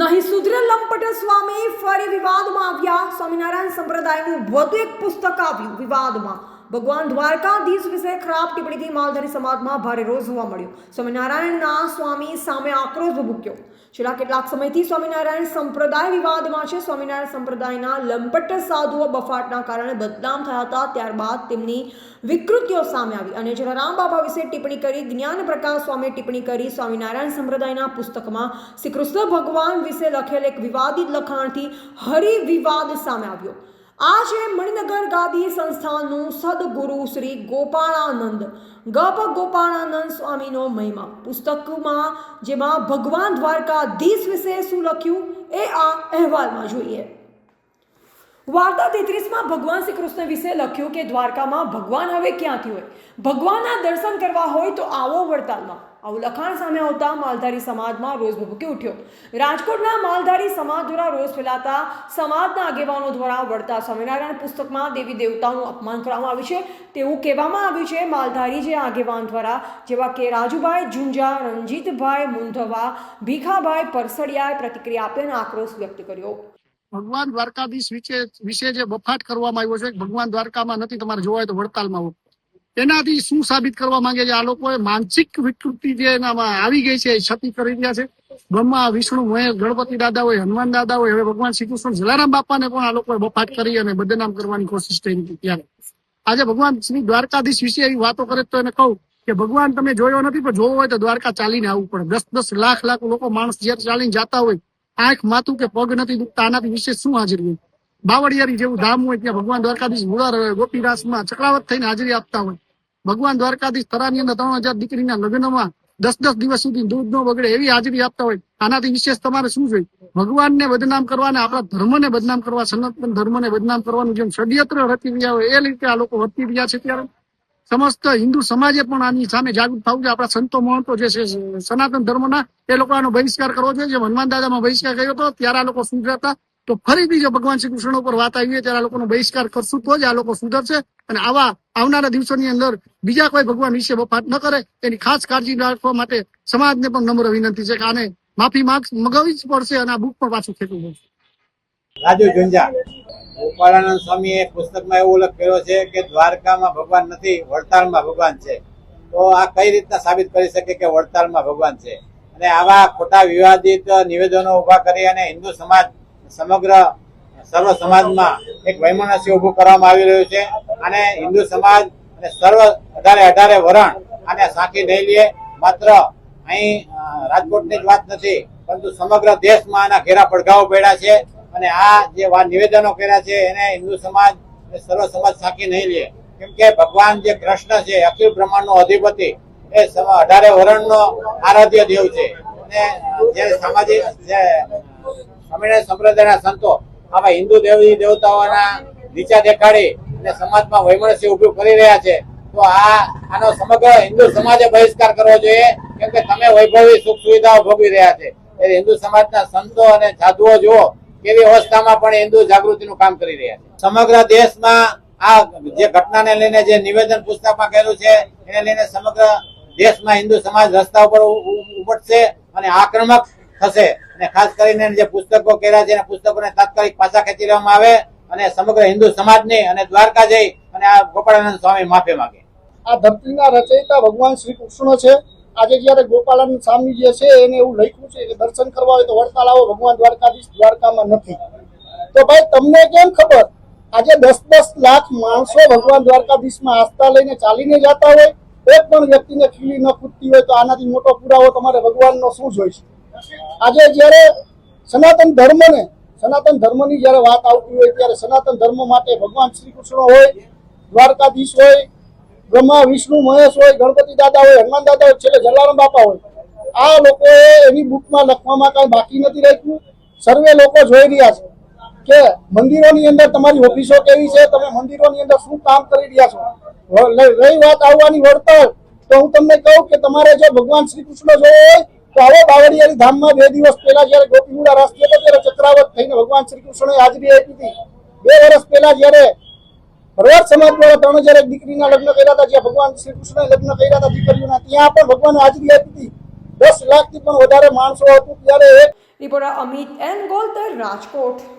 નહીં સુધરે લંપટ સ્વામી ફરી વિવાદમાં આવ્યા. સ્વામિનારાયણ સંપ્રદાયનું વધુ એક પુસ્તક આવ્યું વિવાદમાં. ભગવાન દ્વારકાધીશ વિશે ખરાબ ટિપ્પણીથી માલધારી સમાજમાં ભારે રોષ જોવા મળ્યો. સ્વામિનારાયણના સ્વામી સામે આક્રોશ ભૂક્યો છેલ્લા કેટલાક સમયથી સ્વામિનારાયણ સંપ્રદાય વિવાદમાં છે. સ્વામિનારાયણ સંપ્રદાયના લંપટ સાધુઓ બફાટના કારણે બદનામ થયા હતા. ત્યારબાદ તેમની વિકૃતિઓ સામે આવી અને જલારામ બાબા વિશે ટિપ્પણી કરી, જ્ઞાન પ્રકાશ સ્વામીએ ટિપ્પણી કરી સ્વામિનારાયણ સંપ્રદાયના પુસ્તકમાં શ્રી કૃષ્ણ ભગવાન વિશે લખેલ એક વિવાદિત લખાણથી હરિવિવાદ સામે આવ્યો. આ છે મણિનગર ગાદી સંસ્થાનનું સદગુરુ શ્રી ગોપાળાનંદ. ગપ ગોપાળાનંદ સ્વામીનો મહિમા. પુસ્તકમાં જેમાં ભગવાન દ્વારકાધીશ વિશે શું લખ્યું, એ આ અહેવાલમાં જોઈએ. વાર્તા તેત્રીસમાં ભગવાન શ્રી કૃષ્ણ વિશે લખ્યું કે દ્વારકામાં ભગવાન હવે ક્યાંથી હોય? ભગવાનના દર્શન કરવા હોય તો આવો વડતાલમાં. આવું લખાણ સામે આવતા માલધારી સમાજમાં રોષ ભભૂકી ઉઠ્યો. રાજકોટના માલધારી સમાજ દ્વારા રોષ ફેલાતા સમાજના આગેવાનો દ્વારા વળતા સ્વામિનારાયણ પુસ્તકમાં દેવી દેવતાનું અપમાન કરવામાં આવ્યું છે. તેવું કહેવામાં આવ્યું છે માલધારી જે આગેવાન દ્વારા, જેવા કે રાજુભાઈ ઝુંઝા, રણજીતભાઈ મુંધવા, ભીખાભાઈ પરસડિયાએ પ્રતિક્રિયા આપી આક્રોશ વ્યક્ત કર્યો. ભગવાન દ્વારકાધીશ વિશે વિશે જે બફાટ કરવામાં આવ્યો છે, ભગવાન દ્વારકામાં નથી, તમારે જોવા હોય તો વડતાલમાં હોય એનાથી શું સાબિત કરવા માંગે છે? આ લોકોએ માનસિક વિકૃતિ જે એનામાં આવી ગઈ છે, એ છતી કરી રહ્યા છે. બ્રહ્મા, વિષ્ણુ મહેશ ગણપતિ દાદા હોય, હનુમાન દાદા હોય, હવે ભગવાન શ્રી કૃષ્ણ જલારામ બાપાને પણ આ લોકોએ બફાટ કરી અને બદનામ કરવાની કોશિશ થઈ હતી ત્યારે. આજે ભગવાન શ્રી દ્વારકાધીશ વિશે એવી વાતો કરે તો એને કહું કે, ભગવાન, તમે જોયો નથી, પણ જોવો હોય તો દ્વારકા ચાલીને આવવું પડે. દસ દસ લાખ લાખ લોકો માણસ જ્યારે ચાલીને જતા હોય આંખ માથું કે પગ નથી દુખતા આનાથી વિશેષ શું હાજરી હોય? બાવળિયારી જેવું ધામ હોય ત્યાં ભગવાન દ્વારકાધીશ મુરાર ગોપીદાસમાં ચક્રાવત થઈને હાજરી આપતા હોય. ભગવાન દ્વારકાધીશ તરાની અંદર ત્રણ હજાર દીકરીના લગ્નમાં દસ દસ દિવસ સુધી દૂધ નો બગડે એવી હાજરી આપતા હોય. આનાથી વિશેષ તમારે શું જોઈએ? ભગવાનને બદનામ કરવા અને આપણા ધર્મને બદનામ કરવા, સનાતન ધર્મને બદનામ કરવાનું જેમ ષડયંત્ર રચી રહ્યા હોય, એ રીતે આ લોકો વર્તી રહ્યા છે ત્યારે. સમસ્ત હિન્દુ સમાજે પણ આની સામે જાગૃત થવું જોઈએ. આપણા સંતો મહંતો જે છે, સનાતન ધર્મના, એ લોકો આનો બહિષ્કાર કરવો જોઈએ. જે હનુમાન દાદામાં બહિષ્કાર કર્યો હતો, ત્યારે આ લોકો સુધરતા. તો ફરીથી જો ભગવાન શ્રી કૃષ્ણ ઉપર વાત આવી ત્યારે આ લોકોનો બહિષ્કાર કરશું તો જ આ લોકો સુધરશે. અને આવા આવનારા દિવસોની અંદર બીજા કોઈ ભગવાન વિશે વફાત ન કરે. એની ખાસ કાળજી રાખવા માટે સમાજને પણ નમ્ર વિનંતી છે કે આને માફી માંગ મગાવી જ પડશે અને આ બુક પણ પાછું ખેંચવું પડશે. રાજુ ઝુંઝા. ગોપાળાનંદ સ્વામીએ પુસ્તકમાં એવું ઉલ્લેખ કર્યો છે કે દ્વારકામાં ભગવાન નથી, વડતાલમાં ભગવાન છે. તો આ કઈ રીતના સાબિત કરી શકે કે વડતાલમાં ભગવાન છે? અને આવા ખોટા વિવાદિત નિવેદનો ઊભા કરી અને હિન્દુ સમાજ સમગ્ર સર્વ સમાજમાં એક વૈમનસ્ય ઉભું કરવામાં આવી રહ્યું છે. અને હિન્દુ સમાજ અને સર્વ અઢારે અઢારે વરણ આને સાંકી નહીં લે. માત્ર અહીં રાજકોટની જ વાત નથી, પરંતુ સમગ્ર દેશમાં આના ઘેરા પડઘાઓ પડ્યા છે. અને આ જે નિવેદનો કર્યા છે, એને હિન્દુ સમાજ સર્વ સમાજ સાકી નહીં લે. કેમ કે ભગવાન જે કૃષ્ણ છે, અખિલ બ્રહ્માંડનો અધિપતિ, એ અઢારે વરણ નો આરાધ્ય દેવ છે. અને જે સામાજિક જે સ્વામિનારાયણ સંપ્રદાયના સંતો આવા હિન્દુ દેવી દેવતાઓના નીચા દેખાડી અને સમાજમાં વૈમનસ્ય ઉભું કરી રહ્યા છે, તો આ, આનો સમગ્ર હિન્દુ સમાજે બહિષ્કાર કરવો જોઈએ, કેમ કે તમે વૈભવી સુખ સુવિધાઓ ભોગવી રહ્યા છે. એટલે હિન્દુ સમાજના સંતો અને સાધુઓ જુઓ કેવી અવસ્થામાં પણ હિન્દુ જાગૃતિનું કામ કરી રહ્યા છે. સમગ્ર દેશમાં આ જે ઘટનાને લઈને જે નિવેદન પુસ્તકમાં કહેલું છે, એને લઈને સમગ્ર દેશમાં હિન્દુ સમાજ રસ્તા ઉપર ઉ- ઉ- ઉપડશે અને આક્રમક થશે. અને ખાસ કરીને જે પુસ્તકો કર્યા છે પુસ્તકોને તાત્કાલિક પાછા ખેંચી લેવામાં આવે અને સમગ્ર હિન્દુ સમાજની અને દ્વારકા જઈ અને આ ગોપાળાનંદ સ્વામી માફી માંગે. આ ધરતીના રચયિતા ભગવાન શ્રી કૃષ્ણ છે. આજે જયારે ગોપાલન સ્વામી જે છે એને એવું લખ્યું છે કે દર્શન કરવા હોય તો વડતાલ આવો ભગવાન દ્વારકાધીશ દ્વારકામાં નથી. તો ભાઈ તમને કેમ ખબર? આજે દસ દસ લાખ માણસો ભગવાન દ્વારકાધીશમાં આસ્થા લઈને ચાલીને જતા હોય, એક પણ વ્યક્તિને ખીલી ન કૂદતી હોય તો આનાથી મોટો પુરાવો તમારે ભગવાનનો શું જોઈશે? આજે જ્યારે સનાતન ધર્મને, સનાતન ધર્મની જ્યારે વાત આવતી હોય ત્યારે સનાતન ધર્મ માટે ભગવાન શ્રી કૃષ્ણ હોય, દ્વારકાધીશ હોય બ્રહ્મા વિષ્ણુ, મહેશ હોય, ગણપતિ દાદા હોય, હનુમાન દાદા હોય, છેલ્લે જલારામ બાપા હોય. આ લોકોએ એની બુકમાં લખવામાં કાંઈ બાકી નથી રાખ્યું. સર્વે લોકો જોઈ રહ્યા છે કે મંદિરોની અંદર તમારી ઓફિસો કેવી છે, તમે મંદિરોની અંદર શું કામ કરી રહ્યા છો? રહી વાત આવવાની વળતર. તો હું તમને કહું કે તમારે જો ભગવાન શ્રી કૃષ્ણ જોવો હોય, તો આવો બાવળિયારી ધામમાં બે દિવસ પહેલા જયારે ગોપીગુડા રાષ્ટ્રીય ત્યારે ચક્રાવત થઈને ભગવાન શ્રી કૃષ્ણએ હાજરી આપી હતી, બે વર્ષ પહેલા જયારે ભરવાડ સમાજ દ્વારા ત્રણ હજાર એક દીકરીના લગ્ન કર્યા હતા, જ્યાં ભગવાન શ્રી કૃષ્ણએ લગ્ન કર્યા હતા દીકરીઓના, ત્યાં પણ ભગવાન હાજરી આપી હતી. દસ લાખથી પણ વધારે માણસો હતું, ત્યારે રિપોર્ટર અમિત એન ગોલતર રાજકોટ.